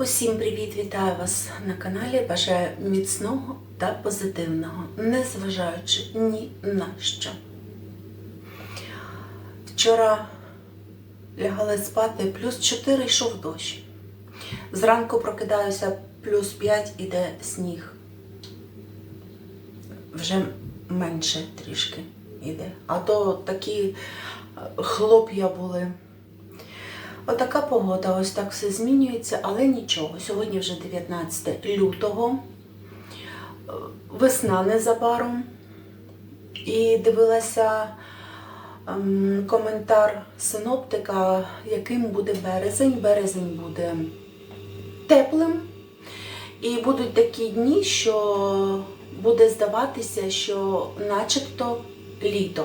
Усім привіт! Вітаю вас на каналі. Бажаю міцного та позитивного, незважаючи ні на що. Вчора лягали спати, плюс 4 йшов дощ. Зранку прокидаюся, плюс 5 іде сніг. Вже менше трішки іде. А то такі е, хлоп'я були. Отака погода, ось так все змінюється, але нічого. Сьогодні вже 19 лютого, весна незабаром. І дивилася ем, коментар синоптика, яким буде березень. Березень буде теплим. І будуть такі дні, що буде здаватися, що начебто літо.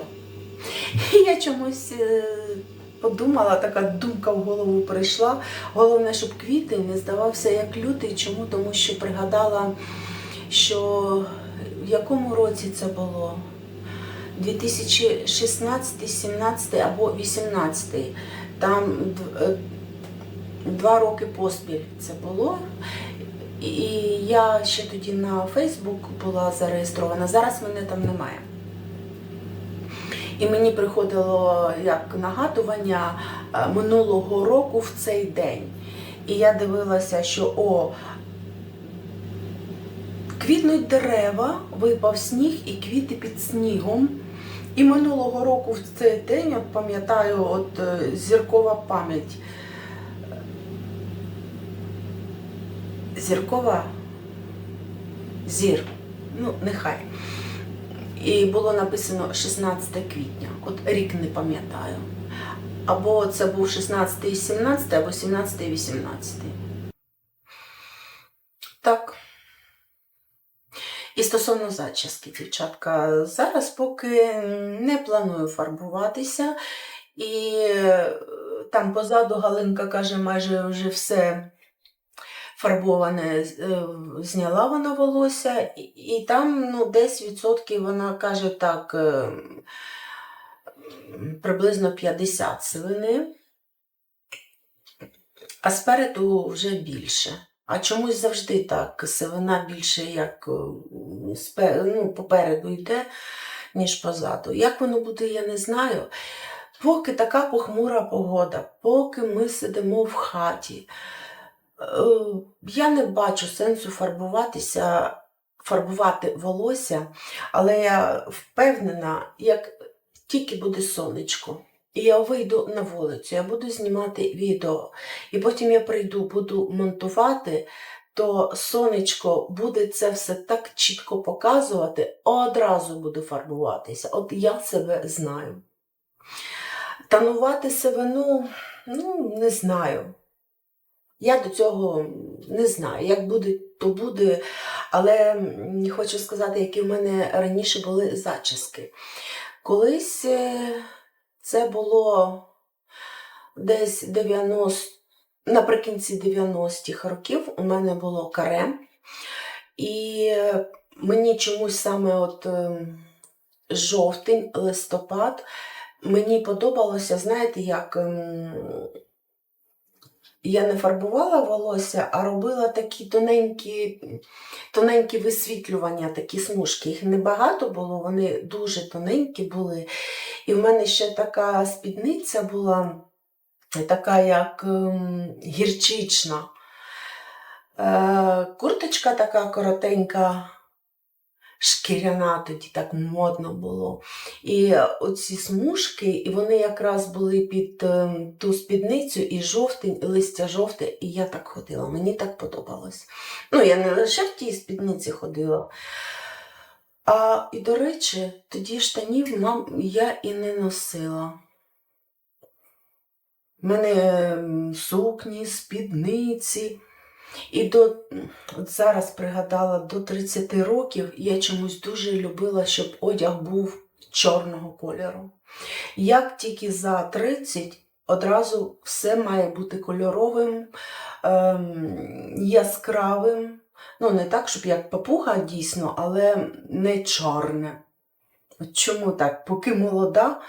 І я чомусь е, подумала, така думка в голову прийшла. Головне, щоб квітень не здавався як лютий. Чому? Тому що пригадала, що в якому році це було? 2016, 17 або 18. Там е, два роки поспіль це було. І я ще тоді на Фейсбук була зареєстрована. Зараз мене там немає. І мені приходило як нагадування е, минулого року в цей день. І я дивилася, що о, квітнуть дерева, випав сніг і квіти під снігом. І минулого року в цей день, от пам'ятаю, от е, зіркова пам'ять. Зіркова зір. Ну, нехай. І було написано 16 квітня. От рік не пам'ятаю. Або це був 16 і 17, або 17 і 18. Так. І стосовно зачіски, дівчатка, зараз поки не планую фарбуватися. І е, там позаду Галинка каже, майже вже все фарбоване е, зняла вона волосся, і, там ну, десь відсотків вона каже так, е, приблизно 50 сивини, а спереду вже більше. А чомусь завжди так, сивина більше як е, ну, попереду йде, ніж позаду. Як воно буде, я не знаю. Поки така похмура погода, поки ми сидимо в хаті, я не бачу сенсу фарбуватися, фарбувати волосся, але я впевнена, як тільки буде сонечко, і я вийду на вулицю, я буду знімати відео, і потім я прийду, буду монтувати, то сонечко буде це все так чітко показувати, одразу буду фарбуватися. От я себе знаю. Танувати сивину, ну, не знаю. Я до цього не знаю. Як буде, то буде. Але хочу сказати, які в мене раніше були зачіски. Колись е, це було десь 90, наприкінці 90-х років у мене було каре. І мені чомусь саме от е, жовтень, листопад, мені подобалося, знаєте, як ем, я не фарбувала волосся, а робила такі тоненькі, тоненькі висвітлювання, такі смужки. Їх небагато було, вони дуже тоненькі були. І в мене ще така спідниця була, така як ем, гірчична. Е, курточка така коротенька, шкіряна, тоді так модно було. І оці смужки, і вони якраз були під ем, ту спідницю, і жовтень, і листя жовте, і я так ходила. Мені так подобалось. Ну, я не лише в тій спідниці ходила. А, і, до речі, тоді штанів мам, я і не носила. У мене ем, сукні, спідниці. І до, от зараз пригадала, до 30 років я чомусь дуже любила, щоб одяг був чорного кольору. Як тільки за 30, одразу все має бути кольоровим, ем, яскравим. Ну, не так, щоб як папуга дійсно, але не чорне. Чому так? Поки молода,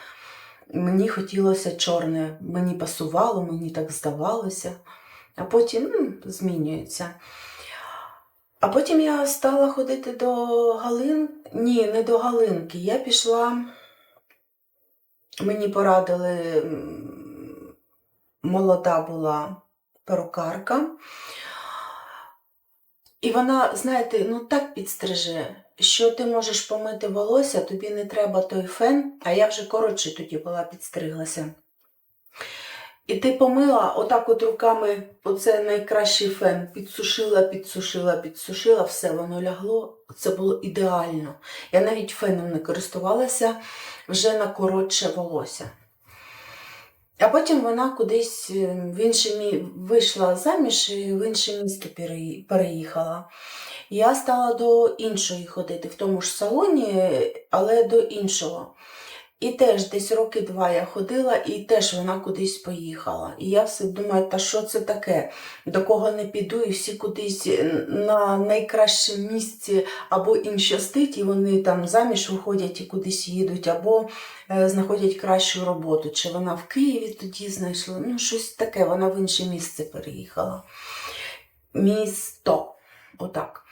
мені хотілося чорне, мені пасувало, мені так здавалося. А потім м, змінюється. А потім я стала ходити до Галин. Ні, не до Галинки. Я пішла, мені порадили, молода була перукарка. І вона, знаєте, ну так підстриже, що ти можеш помити волосся, тобі не треба той фен, а я вже коротше тоді була підстриглася. І ти помила отак от руками, оце найкращий фен, підсушила, підсушила, підсушила, все воно лягло. Це було ідеально. Я навіть феном не користувалася вже на коротше волосся. А потім вона кудись е, в інше мі... вийшла заміж і в інше місто переї- переїхала. Я стала до іншої ходити, в тому ж салоні, але до іншого. І теж десь роки два я ходила, і теж вона кудись поїхала. І я все думаю, та що це таке? До кого не піду, і всі кудись на найкращому місці або їм щастить, і вони там заміж виходять і кудись їдуть, або е, знаходять кращу роботу. Чи вона в Києві тоді знайшла? Ну, щось таке, вона в інше місце переїхала. Місто. Отак.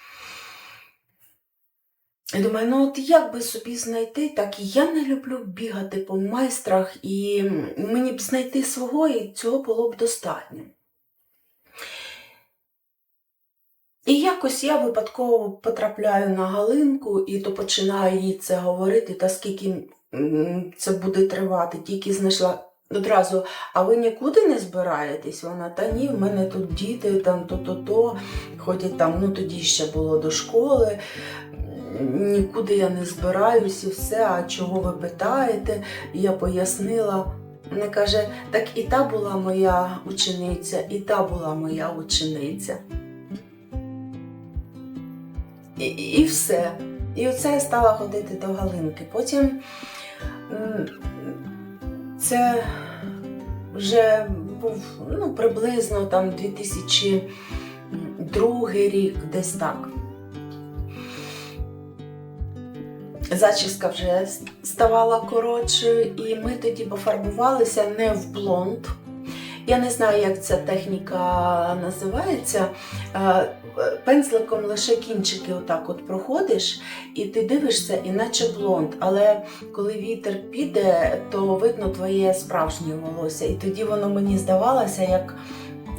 Я думаю, ну от як би собі знайти, так і я не люблю бігати по майстрах, і мені б знайти свого, і цього було б достатньо. І якось я випадково потрапляю на Галинку і то починаю їй це говорити, та скільки це буде тривати, тільки знайшла одразу, а ви нікуди не збираєтесь? Вона, та ні, в мене тут діти, там то-то-то, ходять там, ну тоді ще було до школи, нікуди я не збираюсь і все, а чого ви питаєте? І я пояснила. Вона каже, так і та була моя учениця, і та була моя учениця. І, і все. І оце я стала ходити до Галинки. Потім це вже був ну, приблизно там 2002 рік, десь так. Зачіска вже ставала коротшою, і ми тоді пофарбувалися не в блонд. Я не знаю, як ця техніка називається. Е, Пензликом лише кінчики отак от проходиш, і ти дивишся, іначе блонд. Але коли вітер піде, то видно твоє справжнє волосся. І тоді воно мені здавалося, як,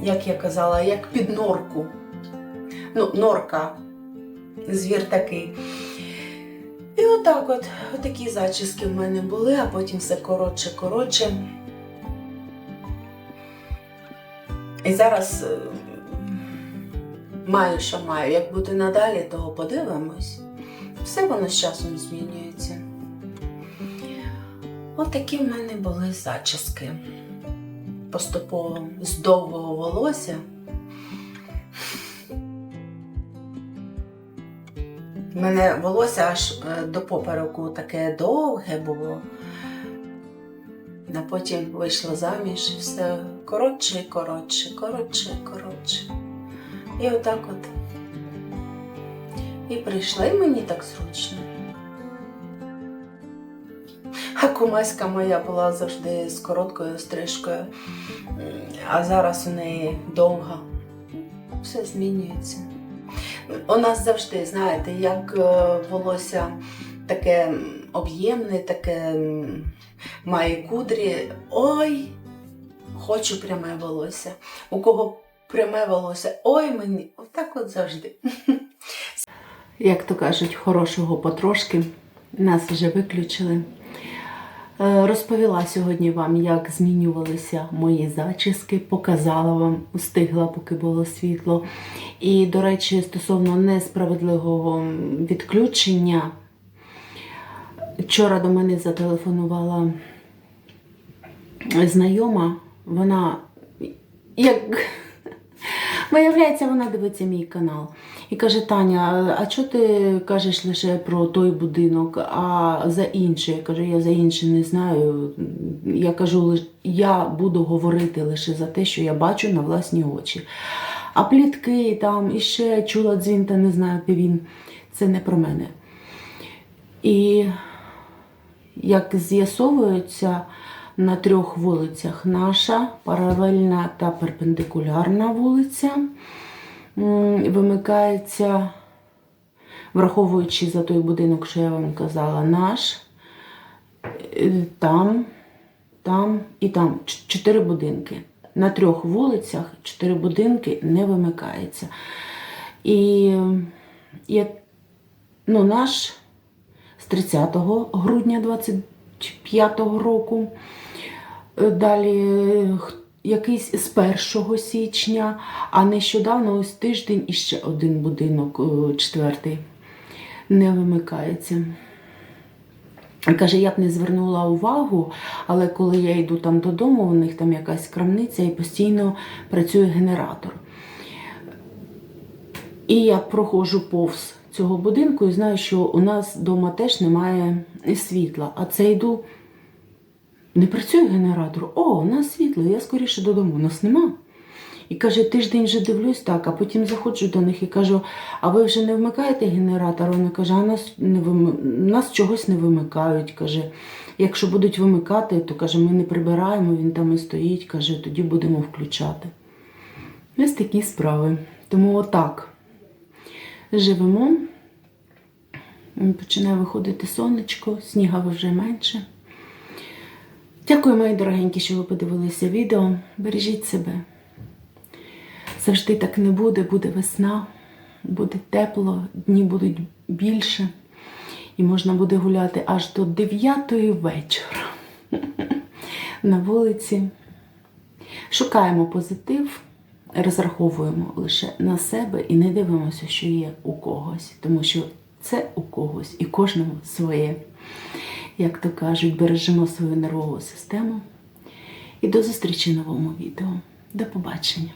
як я казала, як під норку. Ну, норка, звір такий. І отак от, отакі зачіски в мене були, а потім все коротше, коротше. І зараз е, маю, що маю. Як буде надалі, того подивимось. Все воно з часом змінюється. От в мене були зачіски. Поступово з довгого волосся. У мене волосся аж е, до попереку таке довге було. А потім вийшла заміж і все коротше коротше, коротше коротше. І отак от. І прийшла, і мені так зручно. А кумаська моя була завжди з короткою стрижкою, а зараз у неї довга. Все змінюється. У нас завжди, знаєте, як е, волосся таке об'ємне, таке має кудрі. Ой, хочу пряме волосся. У кого пряме волосся, ой мені, отак от завжди. Як то кажуть, хорошого потрошки. Нас вже виключили. Е, Розповіла сьогодні вам, як змінювалися мої зачіски, показала вам, устигла, поки було світло. І, до речі, стосовно несправедливого відключення, вчора до мене зателефонувала знайома, вона як. Виявляється, вона дивиться мій канал. І каже: Таня, а чого ти кажеш лише про той будинок, а за інший? Я кажу, я за інший не знаю. Я кажу, я буду говорити лише за те, що я бачу на власні очі. А плітки там і ще чула дзвін, та не знаю, де він. Це не про мене. І як з'ясовується, на трьох вулицях наша паралельна та перпендикулярна вулиця. Вимикається, враховуючи за той будинок, що я вам казала, наш. Е, Там, там і там чотири будинки. На трьох вулицях чотири будинки не вимикається. І я, ну, наш з 30 грудня 25 року. Е, Далі е, якийсь з 1 січня, а нещодавно ось тиждень і ще один будинок, е, четвертий, не вимикається. Каже, я б не звернула увагу, але коли я йду там додому, у них там якась крамниця і постійно працює генератор. І я проходжу повз цього будинку і знаю, що у нас вдома теж немає світла. А це йду. Не працює генератор. О, у нас світло, я скоріше додому, нас нема. І каже, тиждень вже дивлюсь так, а потім заходжу до них і кажу: а ви вже не вмикаєте генератор? Вони каже, а нас не вим... нас чогось не вимикають. Каже, якщо будуть вимикати, то каже, ми не прибираємо, він там і стоїть, каже, тоді будемо включати. Ось такі справи. Тому отак живемо. Починає виходити сонечко, сніга вже менше. Дякую, мої дорогенькі, що ви подивилися відео. Бережіть себе. Завжди так не буде, буде весна, буде тепло, дні будуть більше. І можна буде гуляти аж до 9 вечора на вулиці. Шукаємо позитив, розраховуємо лише на себе і не дивимося, що є у когось, тому що це у когось і кожному своє. Як то кажуть, бережемо свою нервову систему. І до зустрічі в новому відео. До побачення!